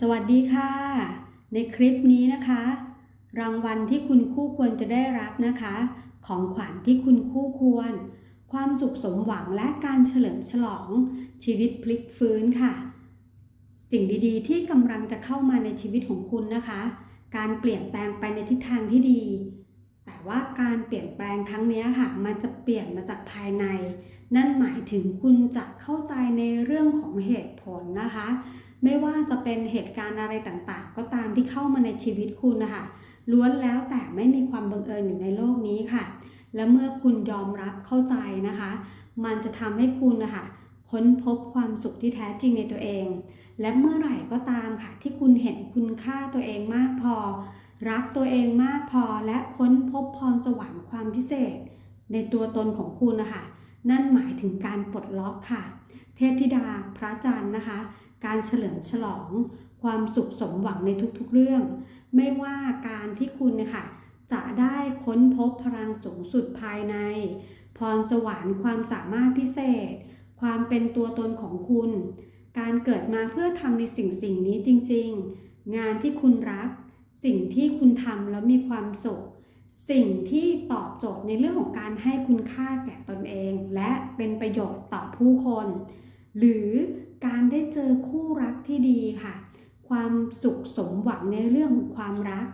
สวัสดีค่ะ ในคลิปนี้นะคะ รางวัลที่คุณคู่ควรจะได้รับนะคะ ของขวัญที่คุณคู่ควร ความสุขสมหวังและการเฉลิมฉลอง ชีวิตพลิกฟื้นค่ะ สิ่งดีๆ ที่กำลังจะเข้ามาในชีวิตของคุณนะคะ การเปลี่ยนแปลงไปในทิศทางที่ดี แต่ว่าการเปลี่ยนแปลงครั้งนี้ค่ะ มันจะเปลี่ยนมาจากภายใน นั่นหมายถึงคุณจะเข้าใจในเรื่องของเหตุผลนะคะ ไม่ว่าจะเป็นเหตุการณ์อะไรต่างๆ ก็ตามที่เข้ามาในชีวิตคุณนะคะล้วนแล้วแต่ไม่มีความบังเอิญอยู่ในโลกนี้ค่ะ และเมื่อคุณยอมรับเข้าใจนะคะ มันจะทำให้คุณนะคะค้นพบความสุขที่แท้จริงในตัวเอง และเมื่อไหร่ก็ตามค่ะ ที่คุณเห็นคุณค่าตัวเองมากพอ รักตัวเองมากพอและค้นพบพรสวรรค์ความพิเศษ ในตัวตนของคุณนะคะนั่นหมายถึงการปลดล็อกค่ะ เทพธิดาพระจันทร์นะคะ การเฉลิมฉลอง ความสุขสมหวังในทุกๆเรื่อง ไม่ว่าการที่คุณนะคะจะได้ค้นพบพลังสูงสุดภายใน พรสวรรค์ความสามารถพิเศษ ความเป็นตัวตนของคุณ การเกิดมาเพื่อทำในสิ่งสิ่งนี้จริง ๆ งานที่คุณรัก สิ่งที่คุณทำแล้วมีความสุขสิ่งที่ตอบโจทย์ในเรื่องของการให้คุณค่าแก่ตนเอง และเป็นประโยชน์ต่อผู้คน หรือ การได้เจอคู่รักที่ดีค่ะ ความสุขสมหวังในเรื่องของความรัก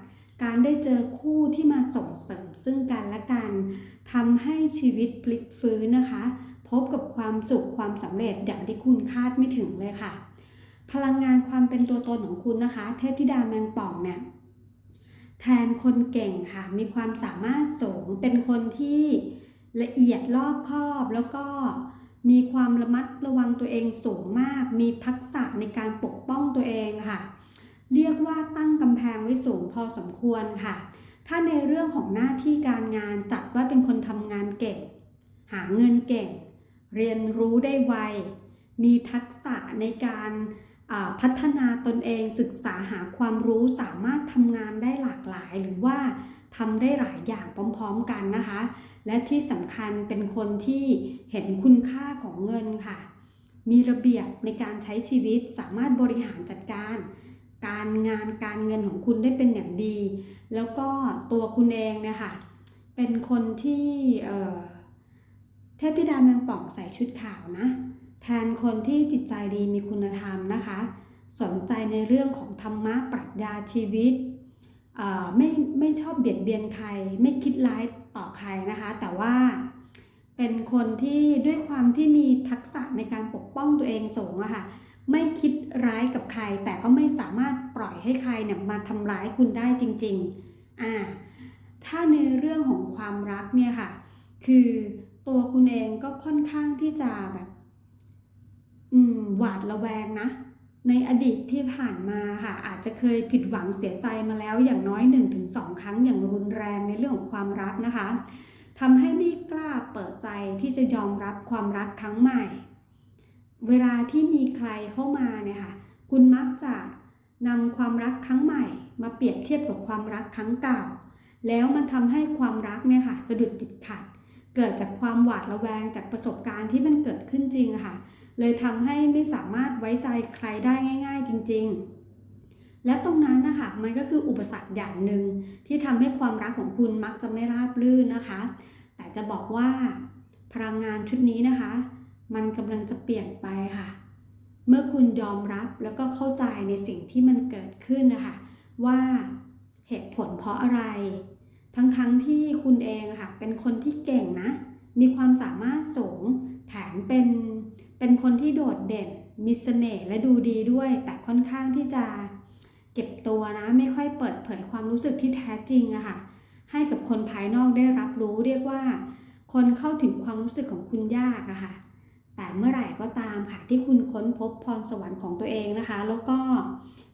การได้เจอคู่ที่มาส่งเสริมซึ่งกันและกันทำให้ชีวิตพลิกฟื้นนะคะ พบกับความสุขความสำเร็จอย่างที่คุณคาดไม่ถึงเลยค่ะ พลังงานความเป็นตัวตนของคุณนะคะ เทพธิดาแมงป่องเนี่ยแทนคนเก่งค่ะ มีความสามารถสูงเป็นคนที่ละเอียดรอบคอบแล้วก็ มีความระมัดระวังตัวเองสูงมาก มีทักษะในการปกป้องตัวเองค่ะ เรียกว่าตั้งกำแพงไว้สูงพอสมควรค่ะ ถ้าในเรื่องของหน้าที่การงานจัดว่าเป็นคนทำงานเก่ง หาเงินเก่ง เรียนรู้ได้ไว มีทักษะในการพัฒนาตนเองศึกษาหาความรู้สามารถทำงานได้หลากหลายหรือว่าทำได้หลายอย่างพร้อม ๆ กันนะคะ และที่สำคัญเป็นคนที่เห็นคุณค่าของเงินค่ะ มีระเบียบในการใช้ชีวิตสามารถบริหารจัดการ การงานการเงินของคุณได้เป็นอย่างดี แล้วก็ตัวคุณเองเนี่ยค่ะเป็นคนที่เทพธิดาแมงป่องใส่ชุดขาวนะ แทนคนที่จิตใจดีมีคุณธรรมนะคะ สนใจในเรื่องของธรรมะปรัชญาชีวิตไม่ไม่ชอบเบียดเบียนใคร ไม่คิดร้าย ต่อใครนะคะ แต่ว่าเป็นคนที่ด้วยความที่มีทักษะในการปกป้องตัวเองสูงอะค่ะไม่คิดร้ายกับใคร แต่ก็ไม่สามารถปล่อยให้ใครเนี่ยมาทำร้ายคุณได้จริงๆอ่าถ้าในเรื่องของความรักเนี่ยค่ะ คือตัวคุณเองก็ค่อนข้างที่จะแบบ อืม หวาดระแวงนะ ในอดีตที่ผ่านมาค่ะอาจจะเคยผิดหวังเสียใจมาแล้วอย่างน้อย 1-2 ครั้งอย่างรุนแรงในเรื่องของความรักนะคะทำให้ไม่กล้าเปิดใจที่จะยอมรับความรักครั้งใหม่ เวลาที่มีใครเข้ามาเนี่ยค่ะคุณมักจะนำความรักครั้งใหม่ มาเปรียบเทียบกับความรักครั้งเก่า แล้วมันทำให้ความรักเนี่ยค่ะสะดุดติดขัด เกิดจากความหวาดระแวงจากประสบการณ์ที่มันเกิดขึ้นจริงค่ะ เลยทำให้ไม่สามารถไว้ใจใครได้ง่าย ๆ จริง ๆ และตรงนั้นนะคะมันก็คืออุปสรรคอย่างหนึ่งที่ทำให้ความรักของคุณมักจะไม่ราบรื่นนะคะ แต่จะบอกว่าพลังงานชุดนี้นะคะ มันกำลังจะเปลี่ยนไปค่ะ เมื่อคุณยอมรับแล้วก็เข้าใจในสิ่งที่มันเกิดขึ้นนะคะ ว่าเหตุผลเพราะอะไร ทั้งๆทที่คุณเองค่ะ เป็นคนที่เก่งนะ มีความสามารถสูงแถมเป็น เป็นคนที่โดดเด่น มีเสน่ห์และดูดีด้วย แต่ค่อนข้างที่จะเก็บตัวนะ ไม่ค่อยเปิดเผยความรู้สึกที่แท้จริงอะค่ะ ให้กับคนภายนอกได้รับรู้เรียกว่า คนเข้าถึงความรู้สึกของคุณยากอะค่ะ แต่เมื่อไหร่ก็ตามค่ะที่คุณค้นพบพรสวรรค์ของตัวเองนะคะ แล้วก็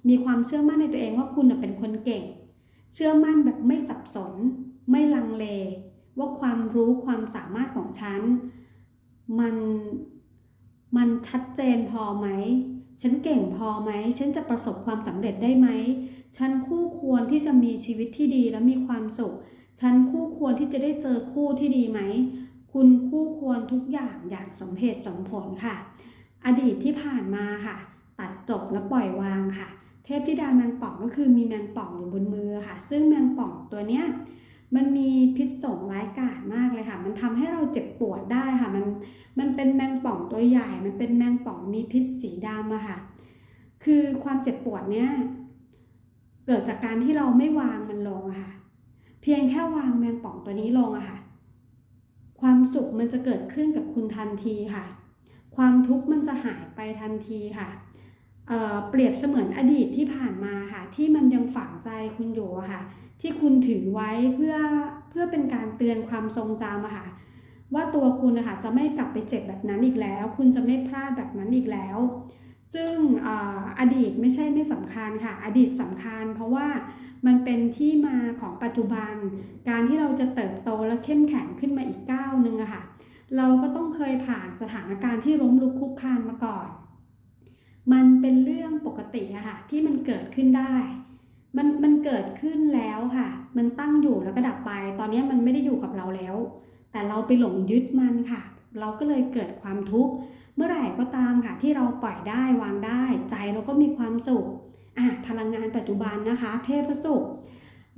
มีความเชื่อมั่นในตัวเองว่าคุณเป็นคนเก่ง เชื่อมั่นแบบไม่สับสน ไม่ลังเล ว่าความรู้ความสามารถของฉัน มัน มันชัดเจนพอไหม ฉันเก่งพอไหม ฉันจะประสบความสำเร็จได้ไหม ฉันคู่ควรที่จะมีชีวิตที่ดีและมีความสุข ฉันคู่ควรที่จะได้เจอคู่ที่ดีไหม คุณคู่ควรทุกอย่างอย่างสมเหตุสมผลค่ะ อดีตที่ผ่านมาค่ะ ตัดจบและปล่อยวางค่ะ เทพธิดาแมงป่องก็คือมีแมงป่องอยู่บนมือค่ะ ซึ่งแมงป่องตัวเนี้ย มันมีพิษสงร้ายกาจมากเลยค่ะ มันทำให้เราเจ็บปวดได้ค่ะ มัน มันเป็นแมงป่องตัวใหญ่ มันเป็นแมงป่องมีพิษสีดำอะค่ะ คือความเจ็บปวดเนี้ยเกิดจากการที่เราไม่วางมันลงอะค่ะ เพียงแค่วางแมงป่องตัวนี้ลงอะค่ะ ความสุขมันจะเกิดขึ้นกับคุณทันทีค่ะ ความทุกข์มันจะหายไปทันทีค่ะเเปรียบเสมือนอดีตที่ผ่านมาค่ะ ที่มันยังฝังใจคุณอยู่อะค่ะ ที่คุณถือไว้เพื่อเพื่อเป็นการเตือนความทรงจำอะค่ะว่าตัวคุณนะคะจะไม่กลับไปเจ็บแบบนั้นอีกแล้ว คุณจะไม่พลาดแบบนั้นอีกแล้ว ซึ่งออดีตไม่ใช่ไม่สำคัญค่ะ อดีตสำคัญ เพราะว่ามันเป็นที่มาของปัจจุบัน การที่เราจะเติบโตและเข้มแข็งขึ้นมาอีกก้าวหนึ่งอะค่ะ เราก็ต้องเคยผ่านสถานการณ์ที่ล้มลุกคลุกคลานมาก่อน มันเป็นเรื่องปกติอะค่ะที่มันเกิดขึ้นได้ มันมันเกิดขึ้นแล้วค่ะ มันตั้งอยู่แล้วก็ดับไป ตอนนี้มันไม่ได้อยู่กับเราแล้ว แต่เราไปหลงยึดมันค่ะ เราก็เลยเกิดความทุกข์ เมื่อไหร่ก็ตามค่ะ ที่เราปล่อยได้วางได้ ใจเราก็มีความสุขอะพลังงานปัจจุบันนะคะ เทพสุข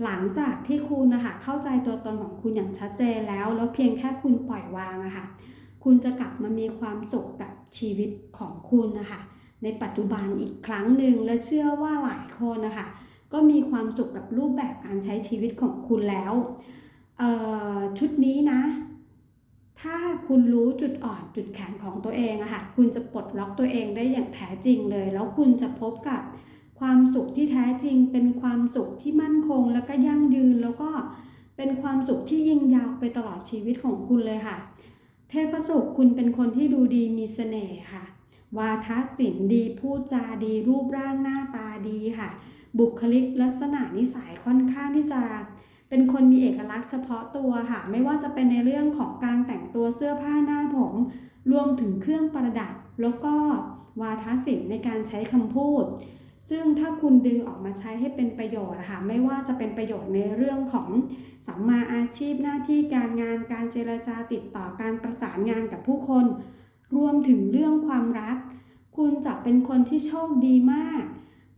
หลังจากที่คุณนะคะเข้าใจตัวตนของคุณอย่างชัดเจนแล้ว แล้วเพียงแค่คุณปล่อยวางอะค่ะ คุณจะกลับมามีความสุขกับชีวิตของคุณนะคะ ในปัจจุบันอีกครั้งหนึ่งและเชื่อว่าหลายคนนะคะ ก็มีความสุขกับรูปแบบการใช้ชีวิตของคุณแล้วชุดนี้นะ ถ้าคุณรู้จุดอ่อนจุดแข็งของตัวเองอะค่ะคุณจะปลดล็อกตัวเองได้อย่างแท้จริงเลย แล้วคุณจะพบกับความสุขที่แท้จริง เป็นความสุขที่มั่นคง แล้วก็ยั่งยืนแล้วก็เป็นความสุขที่ยิ่งยาวไปตลอดชีวิตของคุณเลยค่ะ เทพสุขคุณเป็นคนที่ดูดีมีเสน่ห์ค่ะ วาทศิลป์ดีพูดจาดีรูปร่างหน้าตาดีค่ะ บุคลิกลักษณะนิสัยค่อนข้างที่จะเป็นคนมีเอกลักษณ์เฉพาะตัวค่ะ ไม่ว่าจะเป็นในเรื่องของการแต่งตัวเสื้อผ้าหน้าผม รวมถึงเครื่องประดับ แล้วก็วาทศิลป์ในการใช้คำพูด ซึ่งถ้าคุณดึงออกมาใช้ให้เป็นประโยชน์นะคะไม่ว่าจะเป็นประโยชน์ในเรื่องของสัมมาอาชีพหน้าที่การงานการเจรจาติดต่อการประสานงานกับผู้คน รวมถึงเรื่องความรัก คุณจะเป็นคนที่โชคดีมาก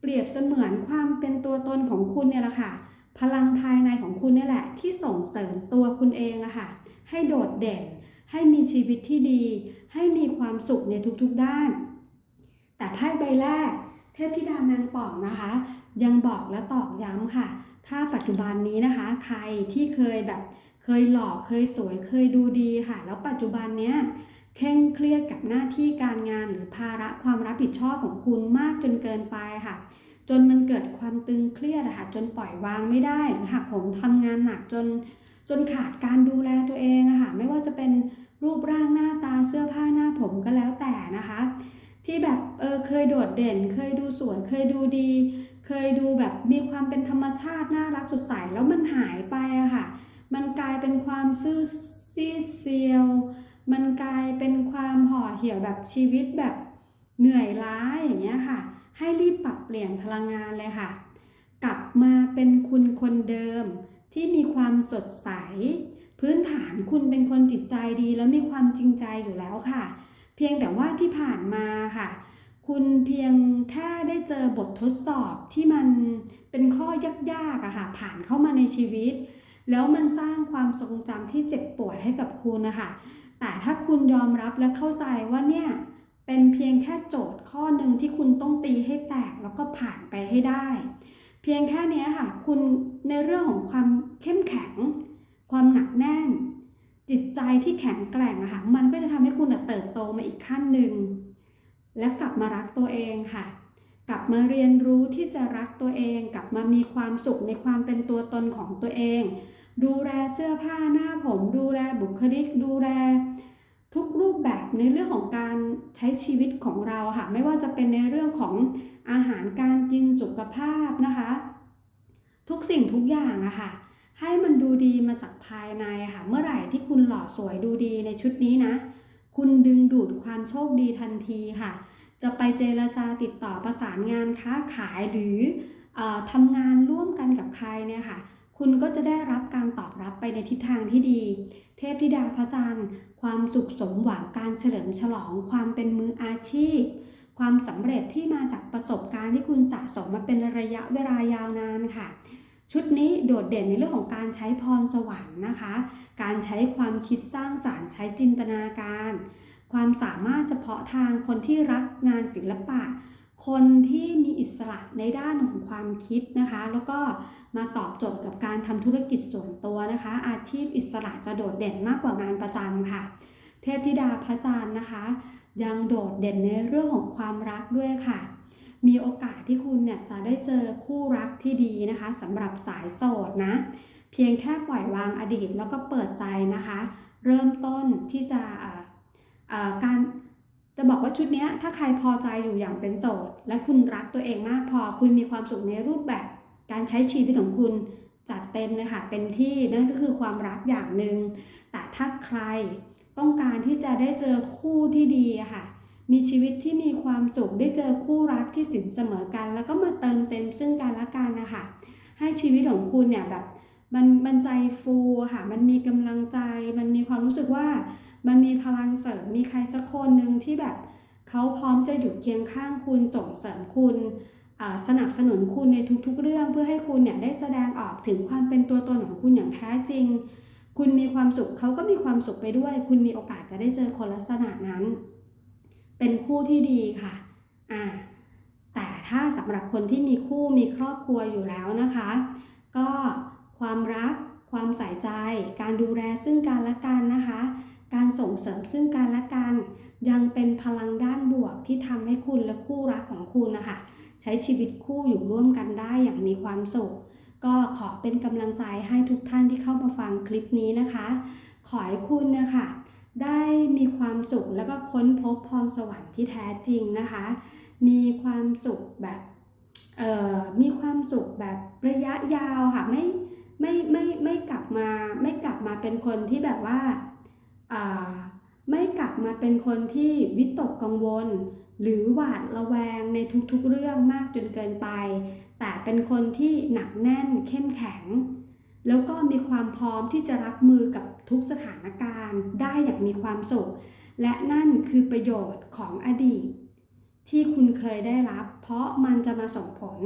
เปรียบเสมือนความเป็นตัวตนของคุณเนี่ยแหละค่ะ พลังภายในของคุณเนี่ยแหละ ที่ส่งเสริมตัวคุณเองอะค่ะ ให้โดดเด่น ให้มีชีวิตที่ดี ให้มีความสุขในทุกๆด้าน แต่ไพ่ใบแรก เทพธิดาแมงป่องนะคะ ยังบอกและตอกย้ำค่ะ ถ้าปัจจุบันนี้นะคะ ใครที่เคยแบบ เคยหล่อเคยสวยเคยดูดีค่ะ แล้วปัจจุบันเนี้ย เคร่งเครียดกับหน้าที่การงานหรือภาระความรับผิดชอบของคุณมากจนเกินไปค่ะ จนมันเกิดความตึงเครียดค่ะจนปล่อยวางไม่ได้หรือหักโหมทำงานหนักจน จนขาดการดูแลตัวเองค่ะไม่ว่าจะเป็นรูปร่างหน้าตาเสื้อผ้าหน้าผมก็แล้วแต่นะคะ ที่แบบเออเคยโดดเด่น เคยดูสวยเคยดูดี เคยดูแบบมีความเป็นธรรมชาติน่ารักสดใสแล้วมันหายไปอะค่ะ มันกลายเป็นความซื่อซีเซียว มันกลายเป็นความห่อเหี่ยวแบบชีวิตแบบเหนื่อยล้าอย่างเงี้ยค่ะ ให้รีบปรับเปลี่ยนพลังงานเลยค่ะ กลับมาเป็นคุณคนเดิมที่มีความสดใส พื้นฐานคุณเป็นคนจิตใจดีแล้วมีความจริงใจอยู่แล้วค่ะ เพียงแต่ว่าที่ผ่านมาค่ะ คุณเพียงแค่ได้เจอบททดสอบที่มันเป็นข้อยากๆอะค่ะผ่านเข้ามาในชีวิต แล้วมันสร้างความทรงจำที่เจ็บปวดให้กับคุณนะคะ แต่ถ้าคุณยอมรับและเข้าใจว่าเนี่ยเป็นเพียงแค่โจทย์ข้อหนึ่งที่คุณต้องตีให้แตกแล้วก็ผ่านไปให้ได้ เพียงแค่นี้ค่ะ คุณในเรื่องของความเข้มแข็ง ความหนักแน่น จิตใจที่แข็งแกร่งอะค่ะมันก็จะทำให้คุณเติบโตมาอีกขั้นหนึ่งและกลับมารักตัวเองค่ะ กลับมาเรียนรู้ที่จะรักตัวเอง กลับมามีความสุขในความเป็นตัวตนของตัวเอง ดูแลเสื้อผ้าหน้าผม ดูแลบุคลิก ดูแลทุกรูปแบบในเรื่องของการใช้ชีวิตของเราค่ะ ไม่ว่าจะเป็นในเรื่องของอาหารการกินสุขภาพนะคะ ทุกสิ่งทุกอย่างอะค่ะ ให้มันดูดีมาจากภายในค่ะ เมื่อไหร่ที่คุณหล่อสวยดูดีในชุดนี้นะ คุณดึงดูดความโชคดีทันทีค่ะ จะไปเจรจาติดต่อประสานงานค้าขายหรืออทำงานร่วมกันกับใครเนี่ยค่ะ คุณก็จะได้รับการตอบรับไปในทิศทางที่ดี เทพธิดาพระจันทร์ ความสุขสมหวังการเฉลิมฉลอง ความเป็นมืออาชีพ ความสำเร็จที่มาจากประสบการณ์ที่คุณสะสมมาเป็นระยะเวลายาวนานค่ะ ชุดนี้โดดเด่นในเรื่องของการใช้พรสวรรค์นะคะ การใช้ความคิดสร้างสารรค์ใช้จินตนาการ ความสามารถเฉพาะทางคนที่รักงานศิลปะ คนที่มีอิสระในด้านของความคิดนะคะ แล้วก็ มาตอบโจทย์กับการทำธุรกิจส่วนตัวนะคะ อาชีพอิสระจะโดดเด่นมากกว่างานประจำค่ะ เทพธิดาพระจันทร์นะคะ ยังโดดเด่นในเรื่องของความรักด้วยค่ะ มีโอกาสที่คุณเนี่ยจะได้เจอคู่รักที่ดีนะคะสำหรับสายโสดนะ เพียงแค่ปล่อยวางอดีตแล้วก็เปิดใจนะคะ เริ่มต้นที่จะการจะบอกว่าชุดนี้ถ้าใครพอใจอยู่อย่างเป็นโสด และคุณรักตัวเองมากพอคุณมีความสุขในรูปแบบ การใช้ชีวิตของคุณจัดเต็มเลยค่ะเต็มที่นั่นก็คือความรักอย่างหนึ่งแต่ถ้าใครต้องการที่จะได้เจอคู่ที่ดีค่ะ มีชีวิตที่มีความสุขได้เจอคู่รักที่สินเสมอกัน แล้วก็มาเติมเต็มซึ่งกันและกันนะคะให้ชีวิตของคุณเนี่ยแบบมันมันใจฟูค่ะ มันมีกำลังใจ มันมีความรู้สึกว่ามันมีพลังเสริมมีใครสักคนหนึ่งที่แบบเขาพร้อมจะอยู่เคียงข้างคุณส่งเสริมคุณ สนับสนุนคุณในทุกๆเรื่อง เพื่อให้คุณเนี่ยได้แสดงออกถึงความเป็นตัวตนของคุณอย่างแท้จริง คุณมีความสุขเขาก็มีความสุขไปด้วย คุณมีโอกาสจะได้เจอคนลักษณะนั้น เป็นคู่ที่ดีค่ะอ่าแต่ถ้าสำหรับคนที่มีคู่มีครอบครัวอยู่แล้วนะคะ ก็ความรัก ความใส่ใจ การดูแลซึ่งกันและกันนะคะ การส่งเสริมซึ่งกันและกัน ยังเป็นพลังด้านบวกที่ทำให้คุณและคู่รักของคุณนะคะ ใช้ชีวิตคู่อยู่ร่วมกันได้อย่างมีความสุข ก็ขอเป็นกำลังใจให้ทุกท่านที่เข้ามาฟังคลิปนี้นะคะ ขอให้คุณนะคะได้มีความสุขแล้วก็ค้นพบพรสวรรค์ที่แท้จริงนะคะ มีความสุขแบบมีความสุขแบบระยะยาวค่ะไม่ไม่ไม่ไม่กลับมาไม่กลับมาเป็นคนที่แบบว่าไม่กลับมาเป็นคนที่วิตกกังวล หรือหวาดระแวงในทุกๆเรื่องมากจนเกินไป แต่เป็นคนที่หนักแน่นเข้มแข็ง แล้วก็มีความพร้อมที่จะรับมือกับทุกสถานการณ์ได้อย่างมีความสุข และนั่นคือประโยชน์ของอดีต ที่คุณเคยได้รับ เพราะมันจะมาส่งผล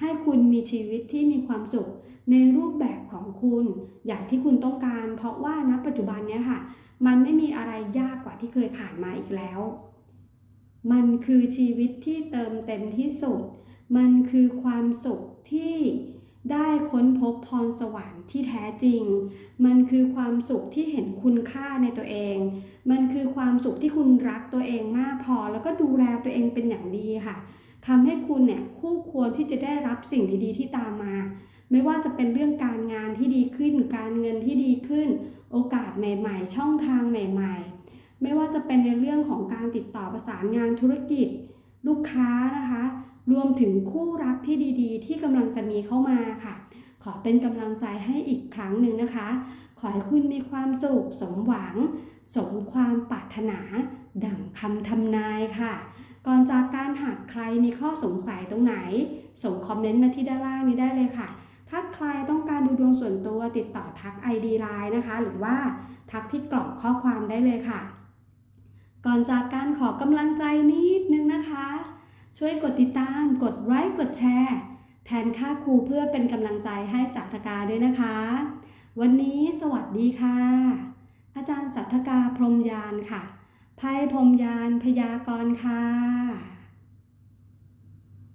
ให้คุณมีชีวิตที่มีความสุขในรูปแบบของคุณ อย่างที่คุณต้องการ เพราะว่าณปัจจุบันเนี้ยค่ะ มันไม่มีอะไรยากกว่าที่เคยผ่านมาอีกแล้ว มันคือชีวิตที่เติมเต็มที่สุด มันคือความสุขที่ได้ค้นพบพรสวรรค์ที่แท้จริง มันคือความสุขที่เห็นคุณค่าในตัวเอง มันคือความสุขที่คุณรักตัวเองมากพอ แล้วก็ดูแลตัวเองเป็นอย่างดีค่ะทำให้คุณเนี่ยคู่ควรที่จะได้รับสิ่งดีๆ ที่ตามมา ไม่ว่าจะเป็นเรื่องการงานที่ดีขึ้น การเงินที่ดีขึ้น โอกาสใหม่ ๆ ช่องทางใหม่ ๆ ไม่ว่าจะเป็นในเรื่องของการติดต่อประสานงานธุรกิจ ลูกค้านะคะ รวมถึงคู่รักที่ดีๆ ที่กำลังจะมีเข้ามาค่ะ ขอเป็นกำลังใจให้อีกครั้งหนึ่งนะคะ ขอให้คุณมีความสุขสมหวัง สมความปรารถนา ดั่งคำทำนายค่ะ ก่อนจากการหากใครมีข้อสงสัยตรงไหน ส่งคอมเมนต์มาที่ด้านล่างนี้ได้เลยค่ะถ้าใครต้องการดูดวงส่วนตัวติดต่อทัก ID Line นะคะ หรือว่าทักที่กล่องข้อความได้เลยค่ะ ก่อนจากการขอกำลังใจนิดนึงนะคะ ช่วยกดติดตาม กดไลค์กดแชร์ แทนค่าครูเพื่อเป็นกำลังใจให้สาธกาด้วยนะคะ วันนี้สวัสดีค่ะ อาจารย์สัทธกาพรมยานค่ะไพ่พรมยานพยากรณ์ค่ะ